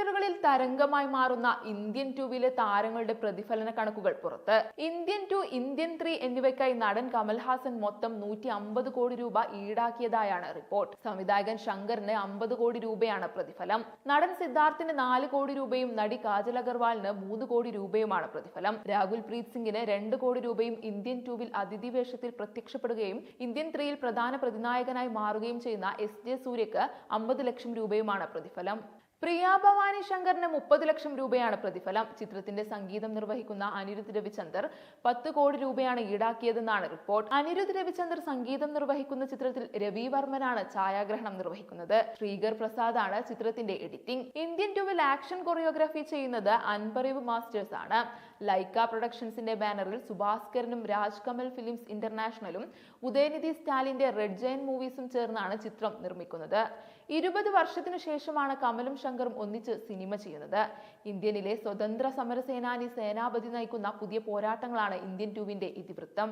തിയേറ്ററുകളിൽ തരംഗമായി മാറുന്ന ഇന്ത്യൻ ടൂവിലെ താരങ്ങളുടെ പ്രതിഫലന കണക്കുകൾ പുറത്ത്. ഇന്ത്യൻ ടു ഇന്ത്യൻ ത്രീ എന്നിവയ്ക്കായി നടൻ കമൽഹാസൻ മൊത്തം നൂറ്റി അമ്പത് കോടി രൂപ ഈടാക്കിയതായാണ് റിപ്പോർട്ട്. സംവിധായകൻ ശങ്കറിന് അമ്പത് കോടി രൂപയാണ് പ്രതിഫലം. നടൻ സിദ്ധാർത്ഥിന് നാല് കോടി രൂപയും നടി കാജൽ അഗർവാളിന് മൂന്ന് കോടി രൂപയുമാണ് പ്രതിഫലം. രാഹുൽ പ്രീത് സിംഗിന് രണ്ട് കോടി രൂപയും ഇന്ത്യൻ ടൂവിൽ അതിഥി വേഷത്തിൽ പ്രത്യക്ഷപ്പെടുകയും ഇന്ത്യൻ ത്രീയിൽ പ്രധാന പ്രതിനായകനായി മാറുകയും ചെയ്യുന്ന എസ് ജെ സൂര്യക്ക് അമ്പത് ലക്ഷം രൂപയുമാണ് പ്രതിഫലം. പ്രിയ ഭവാനി ശങ്കറിന് മുപ്പത് ലക്ഷം രൂപയാണ് പ്രതിഫലം. ചിത്രത്തിന്റെ സംഗീതം നിർവഹിക്കുന്ന അനിരുദ്ധ് രവിചന്ദർ പത്ത് കോടി രൂപയാണ് ഈടാക്കിയതെന്നാണ് റിപ്പോർട്ട്. അനിരുദ്ധ് രവിചന്ദർ സംഗീതം നിർവഹിക്കുന്ന ചിത്രത്തിൽ രവി വർമ്മനാണ് ഛായാഗ്രഹണം നിർവഹിക്കുന്നത്. ശ്രീകർ പ്രസാദ് ആണ് ചിത്രത്തിന്റെ എഡിറ്റിംഗ്. ഇന്ത്യൻ ടൂവിൽ ആക്ഷൻ കൊറിയോഗ്രാഫി ചെയ്യുന്നത് അൻപറിവ് മാസ്റ്റേഴ്സ് ആണ് ലൈക്ക പ്രൊഡക്ഷൻസിന്റെ ബാനറിൽ സുഭാസ്കരനും രാജ് കമൽ ഫിലിംസ് ഇന്റർനാഷണലും ഉദയനിധി സ്റ്റാലിന്റെ റെഡ് ജയൻ മൂവീസും ചേർന്നാണ് ചിത്രം നിർമ്മിക്കുന്നത്. ഇരുപത് വർഷത്തിനു ശേഷമാണ് കമലും ശങ്കറും ഒന്നിച്ച് സിനിമ ചെയ്യുന്നത്. ഇന്ത്യനിലെ സ്വതന്ത്ര സമരസേനാനി സേനാപതി നയിക്കുന്ന പുതിയ പോരാട്ടങ്ങളാണ് ഇന്ത്യൻ ടൂവിന്റെ ഇതിവൃത്തം.